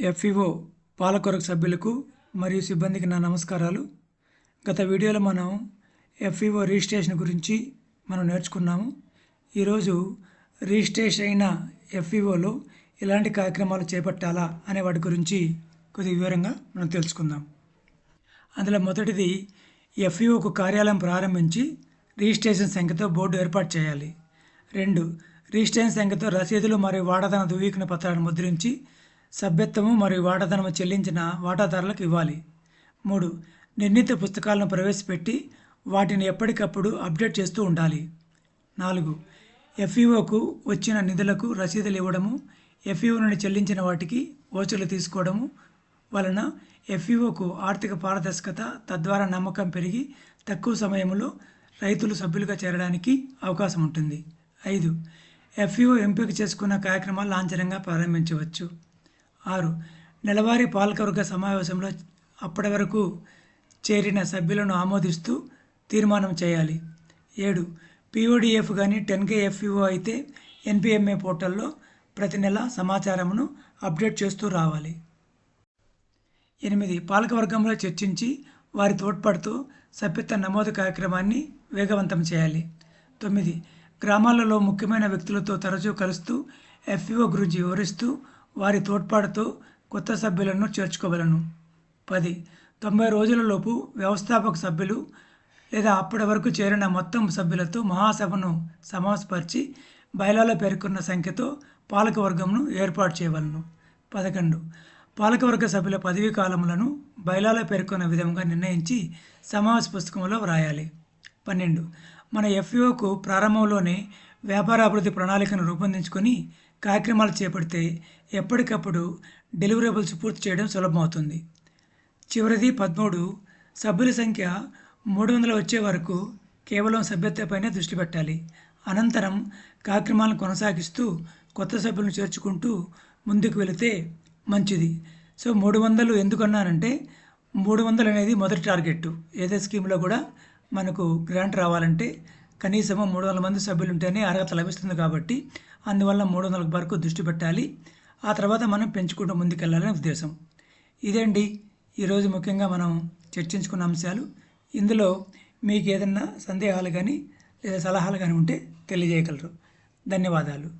FEO పాలకొరకు సభ్యులకు మరియు సిబ్బందికి నా నమస్కారాలు. గత వీడియోలో మనం ఎఫ్ఈఓ రిజిస్ట్రేషన్ గురించి మనం నేర్చుకున్నాము. ఈరోజు రిజిస్ట్రేషన్ అయిన ఎఫ్ఈఓలో ఎలాంటి కార్యక్రమాలు చేపట్టాలా అనే వాటి గురించి కొద్ది వివరంగా మనం తెలుసుకుందాం. అందులో మొదటిది ఎఫ్ఈఓకు కార్యాలయం ప్రారంభించి రిజిస్ట్రేషన్ సంఖ్యతో బోర్డు ఏర్పాటు చేయాలి. రెండు రిజిస్ట్రేషన్ సంఖ్యతో రసీదులు మరియు వాడదన ధృవీకరణ పత్రాలను ముద్రించి సభ్యత్వము మరియు వాటాధనము చెల్లించిన వాటాదారులకు ఇవ్వాలి. మూడు నిర్ణీత పుస్తకాలను ప్రవేశపెట్టి వాటిని ఎప్పటికప్పుడు అప్డేట్ చేస్తూ ఉండాలి. నాలుగు ఎఫ్ఈఓకు వచ్చిన నిధులకు రసీదులు ఇవ్వడము ఎఫ్ఈఓ నుండి చెల్లించిన వాటికి ఓచర్లు తీసుకోవడము వలన ఎఫ్ఈఓకు ఆర్థిక పారదర్శకత తద్వారా నమ్మకం పెరిగి తక్కువ సమయంలో రైతులు సభ్యులుగా చేరడానికి అవకాశం ఉంటుంది. ఐదు ఎఫ్ఈఓ ఎంపిక చేసుకున్న కార్యక్రమాలు లాంఛనంగా ప్రారంభించవచ్చు. ఆరు. నెలవారీ పాలకవర్గ సమావేశంలో అప్పటి వరకు చేరిన సభ్యులను ఆమోదిస్తూ తీర్మానం చేయాలి. ఏడు. పీఓడిఎఫ్ కానీ టెన్ కే ఎఫ్ఈఓ అయితే ఎన్పిఎంఏ పోర్టల్లో ప్రతి నెల సమాచారమును అప్డేట్ చేస్తూ రావాలి. ఎనిమిది. పాలకవర్గంలో చర్చించి వారి తోడ్పడుతూ సభ్యత్వ నమోదు కార్యక్రమాన్ని వేగవంతం చేయాలి. తొమ్మిది. గ్రామాలలో ముఖ్యమైన వ్యక్తులతో తరచూ కలుస్తూ ఎఫ్ఈఓ గురించి వివరిస్తూ వారి తోడ్పాటుతో కొత్త సభ్యులను చేర్చుకోగలను పది. తొంభై రోజులలోపు వ్యవస్థాపక సభ్యులు లేదా అప్పటి వరకు చేరిన మొత్తం సభ్యులతో మహాసభను సమాసపరిచి బయలాలో పేర్కొన్న సంఖ్యతో పాలకవర్గంను ఏర్పాటు చేయవలను. పదకొండు. పాలకవర్గ సభ్యుల పదవీ కాలములను బయలాలో పేర్కొన్న విధంగా నిర్ణయించి సమావేశ పుస్తకంలో వ్రాయాలి. పన్నెండు. మన ఎఫ్ఓకు ప్రారంభంలోనే వ్యాపార అభివృద్ధి ప్రణాళికను రూపొందించుకొని కార్యక్రమాలు చేపడితే ఎప్పటికప్పుడు డెలివరబుల్స్ పూర్తి చేయడం సులభమవుతుంది. చివరిది పదమూడు సభ్యుల సంఖ్య మూడు వందలు వచ్చే వరకు కేవలం సభ్యత్వపైనే దృష్టి పెట్టాలి. అనంతరం కార్యక్రమాలను కొనసాగిస్తూ కొత్త సభ్యులను చేర్చుకుంటూ ముందుకు వెళితే మంచిది. సో మూడు వందలు ఎందుకన్నానంటే మూడు వందలు అనేది మొదటి టార్గెట్ ఏదే స్కీమ్లో కూడా మనకు గ్రాంట్ రావాలంటే కనీసము మూడు వందల మంది సభ్యులు ఉంటేనే అర్హత లభిస్తుంది కాబట్టి అందువల్ల మూడు వందల వరకు దృష్టి పెట్టాలి. ఆ తర్వాత మనం పెంచుకుంటూ ముందుకెళ్ళాలనే ఉద్దేశం. ఇదండి ఈరోజు ముఖ్యంగా మనం చర్చించుకున్న అంశాలు. ఇందులో మీకు ఏదన్నా సందేహాలు కానీ లేదా సలహాలు కానీ ఉంటే తెలియజేయగలరు. ధన్యవాదాలు.